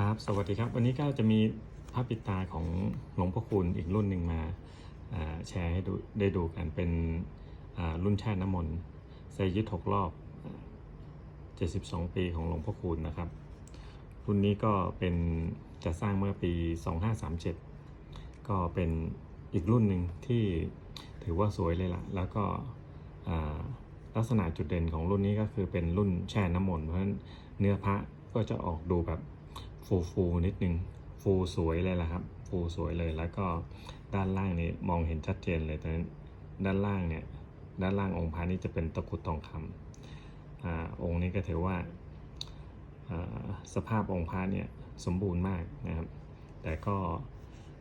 ครับสวัสดีครับ วันนี้ก็จะมีภาพปิดตาของหลวงพ่อคูณอีกรุ่นหนึ่งมาแชร์ให้ดูได้ดูกันเป็นรุ่นแช่น้ำมนต์ใส่ยึดหกรอบ 72 ปีของหลวงพ่อคูณนะครับ รุ่นนี้ก็เป็นจะสร้างเมื่อปี 2537 ก็เป็นอีกรุ่นหนึ่งที่ถือว่าสวยเลยล่ะ แล้วก็ลักษณะจุดเด่นของรุ่นนี้ก็คือเป็นรุ่นแช่น้ำมนต์เพราะฉะนั้นเนื้อพระก็จะออกดูแบบ ฟูฟูนิดนึงฟูสวยเลยล่ะครับ ฟูสวยเลยแล้วก็ด้านล่างนี่มองเห็นชัดเจนเลยแต่ด้านล่างเนี่ยด้านล่างองค์พระนี่จะเป็นตะกุดทองคำอาองค์นี้ก็ถือว่าอ่าสภาพองค์พระเนี่ยสมบูรณ์มากนะครับ แต่ก็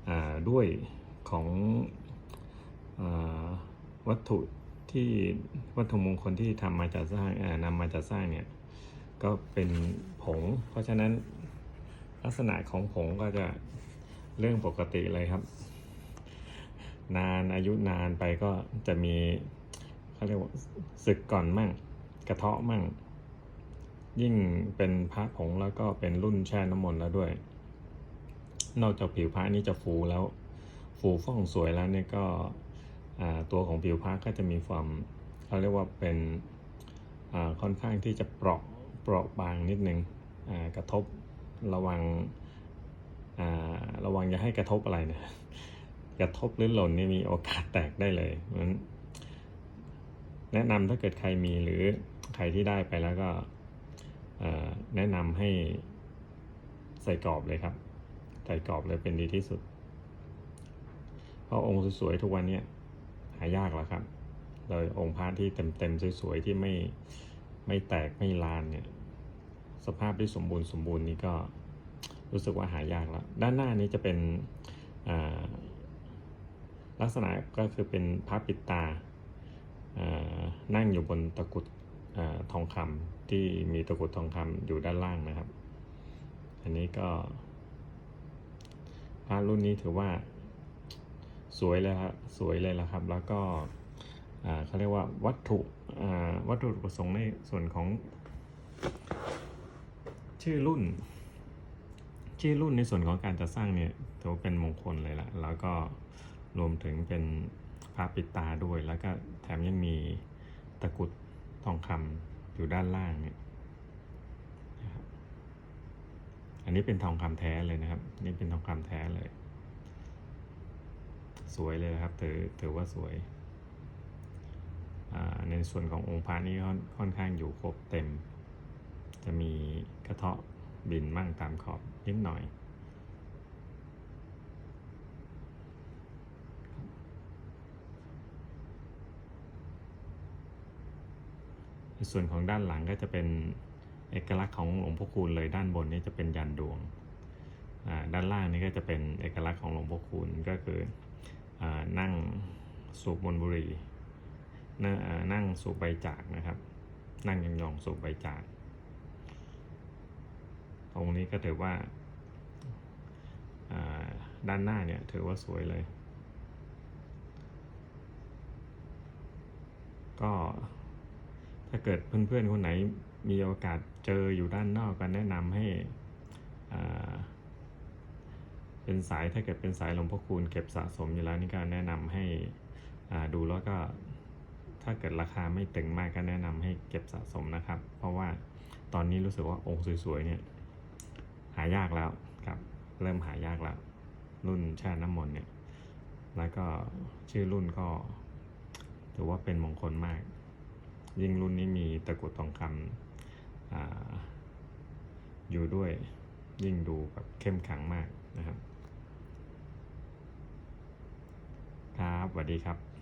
อ่าด้วยของอาวัตถุที่วัตถุมงคลที่ทำมาจากสร้างนำมาจากสร้างเนี่ยก็เป็นผง เพราะฉะนั้น ลักษณะของผงก็จะเรื่องปกติเลยครับ นานอายุนานไปก็จะมีเขาเรียกว่าสึกก่อนมั่ง กระเทาะมั่ง ยิ่งเป็นพระผงแล้วก็เป็นรุ่นแช่น้ำมนต์แล้วด้วย นอกจากผิวพระนี่จะฟูแล้ว ฟูฟ่องสวยแล้วเนี่ยก็ตัวของผิวพระก็จะมีความเขาเรียกว่าเป็นค่อนข้างที่จะเปราะเปราะบางนิดนึงอ่ากระทบ ระวังอ่าระวังอย่าให้กระทบอะไรนะกระทบหรือหล่นนี่มีโอกาสแตกได้เลยเพราะฉะนั้นแนะนำถ้าเกิดใครมีหรือใครที่ได้ไปแล้วก็อ่อแนะนำให้ใส่กรอบเลยครับ ใส่กรอบเลยเป็นดีที่สุด เพราะองค์สวยๆทุกวันเนี้หายากแล้วครับ โดยองค์พระที่เต็มๆสวยๆที่ไม่ไม่แตกไม่ลานเนี่ย สภาพที่สมบูรณ์สมบูรณ์นี้ก็รู้สึกว่าหายากแล้ว ด้านหน้านี้จะเป็นลักษณะก็คือเป็นพระปิดตานั่งอยู่บนตะกุดอทองคำที่มีตะกุดทองคำอยู่ด้านล่างนะครับ อันนี้ก็พระรุ่นนี้ถือว่าสวยเลยครับสวยเลยละครับ แล้วก็เขาเรียกว่าวัตถุวัตถุประสงค์ในส่วนของ ชื่อรุ่น ชื่อรุ่นในส่วนของการจัดสร้างเนี่ยถือว่าเป็นมงคลเลยละแล้วก็รวมถึงเป็นพระปิดตาด้วย แล้วก็แถมยังมีตะกรุดทองคำอยู่ด้านล่างเนี่ยนะครับอันนี้เป็นทองคำแท้เลยนะครับ นี่เป็นทองคำแท้เลย สวยเลยครับ ถือถือว่าสวยอ่าในส่วนขององค์พระนี่ค่อนข้างอยู่ครบเต็ม จะมีกระเทาะบินมั่งตามขอบนิดหน่อย ส่วนของด้านหลังก็จะเป็นเอกลักษณ์ของหลวงพ่อคูณเลยด้านบนนี่จะเป็นยันดวงอ่าด้านล่างนี่ก็จะเป็นเอกลักษณ์ของหลวงพ่อคูณก็คืออานั่งสูบมนบุรีนั่นั่งสูบใบจากนะครับ นั่งยองๆสูบใบจาก องค์นี้ก็ถือว่าด้านหน้าเนี่ยถือว่าสวยเลย ก็ถ้าเกิดเพื่อนๆคนไหนมีโอกาสเจออยู่ด้านนอกก็แนะนำให้เป็นสายถ้าเกิดเป็นสายหลวงพ่อคูณเก็บสะสมอยู่แล้วนี่ก็แนะนำให้ดูแล้วก็ถ้าเกิดราคาไม่ตึงมากก็แนะนำให้เก็บสะสมนะครับ เพราะว่าตอนนี้รู้สึกว่าองค์สวยๆเนี่ย หายากแล้วครับ เริ่มหายากแล้ว รุ่นแช่น้ำมนต์เนี่ย แล้วก็ชื่อรุ่นก็ถือว่าเป็นมงคลมาก ยิ่งรุ่นนี้มีตะกุดทองคำออยู่ด้วยยิ่งดูแบบเข้มขลังมากนะครับ ครับสวัสดีครับ